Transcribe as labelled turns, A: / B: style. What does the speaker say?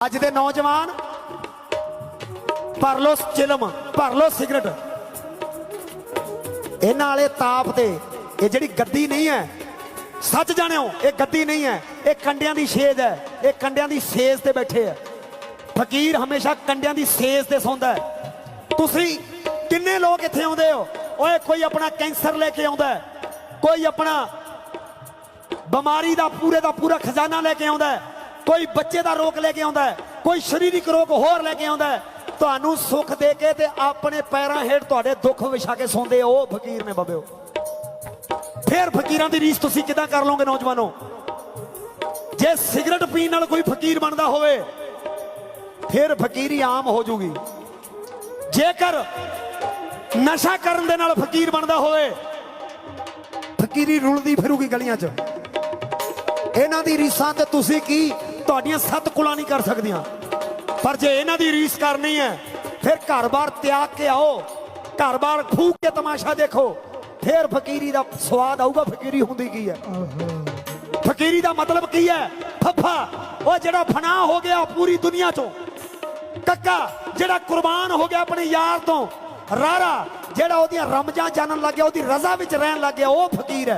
A: ਅੱਜ ਦੇ ਨੌਜਵਾਨ ਭਰ ਲੋ ਚਿਲਮ ਭਰ ਲੋ ਸਿਗਰਟ। ਇਹਨਾਂ ਵਾਲੇ ਤਾਪ ਤੇ ਇਹ ਜਿਹੜੀ ਗੱਦੀ ਨਹੀਂ ਹੈ ਸੱਚ ਜਾਣਿਓ ਇਹ ਗੱਦੀ ਨਹੀਂ ਹੈ ਇਹ ਕੰਡਿਆਂ ਦੀ ਛੇਜ ਹੈ ਇਹ ਕੰਡਿਆਂ ਦੀ ਸੇਜ ਤੇ ਬੈਠੇ ਹੈ ਫਕੀਰ ਹਮੇਸ਼ਾ ਕੰਡਿਆਂ ਦੀ ਸੇਜ ਤੇ ਸੌਂਦਾ ਹੈ। ਤੁਸੀਂ ਕਿੰਨੇ ਲੋਕ ਇੱਥੇ ਆਉਂਦੇ ਹੋ? ਓਏ ਕੋਈ ਆਪਣਾ ਕੈਂਸਰ ਲੈ ਕੇ ਆਉਂਦਾ ਹੈ, ਕੋਈ ਆਪਣਾ ਬਿਮਾਰੀ ਦਾ ਪੂਰੇ ਦਾ ਪੂਰਾ ਖਜ਼ਾਨਾ ਲੈ ਕੇ ਆਉਂਦਾ ਕੋਈ ਬੱਚੇ ਦਾ ਰੋਗ ਲੈ ਕੇ ਆਉਂਦਾ ਹੈ, ਕੋਈ ਸਰੀਰਕ ਰੋਗ ਹੋਰ ਲੈ ਕੇ ਆਉਂਦਾ ਹੈ, ਤੁਹਾਨੂੰ ਸੁੱਖ ਦੇ ਕੇ ਤੇ ਆਪਣੇ ਪੈਰਾਂ ਹੇਠ ਤੁਹਾਡੇ ਦੁੱਖ ਵਿਛਾ ਕੇ ਸੌਂਦੇ ਉਹ ਫਕੀਰ ਨੇ ਬਾਬਿਓ। ਫਿਰ ਫਕੀਰਾਂ ਦੀ ਰੀਸ ਤੁਸੀਂ ਕਿਦਾਂ ਕਰ ਲਓਗੇ ਨੌਜਵਾਨੋ? ਜੇ ਸਿਗਰਟ ਪੀਣ ਨਾਲ ਕੋਈ ਫਕੀਰ ਬਣਦਾ ਹੋਵੇ, ਫਿਰ ਫਕੀਰੀ ਆਮ ਹੋ ਜੂਗੀ। ਜੇਕਰ ਨਸ਼ਾ ਕਰਨ ਦੇ ਨਾਲ ਫਕੀਰ ਬਣਦਾ ਹੋਵੇ, ਫਕੀਰੀ ਰੁਲਦੀ ਫਿਰੂਗੀ ਗਲੀਆਂ 'ਚ। ਇਹਨਾਂ ਦੀ ਰੀਸਾਂ ਤੇ ਤੁਸੀਂ ਕੀ ਤੁਹਾਡੀਆਂ ਸੱਤ ਕੁਲਾਂ ਨਹੀਂ ਕਰ ਸਕਦੀਆਂ। ਪਰ ਜੇ ਇਹਨਾਂ ਦੀ ਰੀਸ ਕਰਨੀ ਹੈ, ਫਿਰ ਘਰ-ਬਾਰ ਤਿਆਗ ਕੇ ਆਓ। ਘਰ-ਬਾਰ ਫੂਕ ਕੇ ਤਮਾਸ਼ਾ ਦੇਖੋ। ਫਿਰ ਫਕੀਰੀ ਦਾ ਸਵਾਦ ਆਊਗਾ, ਫਕੀਰੀ ਹੁੰਦੀ ਕੀ ਹੈ? ਫਕੀਰੀ ਦਾ ਮਤਲਬ ਕੀ ਹੈ? ਫੱਫਾ, ਉਹ ਜਿਹੜਾ ਫਨਾ ਹੋ ਗਿਆ ਪੂਰੀ ਦੁਨੀਆ ਚੋਂ। ਕੱਕਾ, ਜਿਹੜਾ ਕੁਰਬਾਨ ਹੋ ਗਿਆ ਆਪਣੇ ਯਾਰ ਤੋਂ। ਰਾਰਾ, ਜਿਹੜਾ ਉਹਦੀਆਂ ਰਮਜਾਂ ਜਾਣਨ ਲੱਗ ਗਿਆ ਉਹਦੀ ਰਜ਼ਾ ਵਿੱਚ ਰਹਿਣ ਲੱਗ ਗਿਆ ਉਹ ਫਕੀਰ ਹੈ।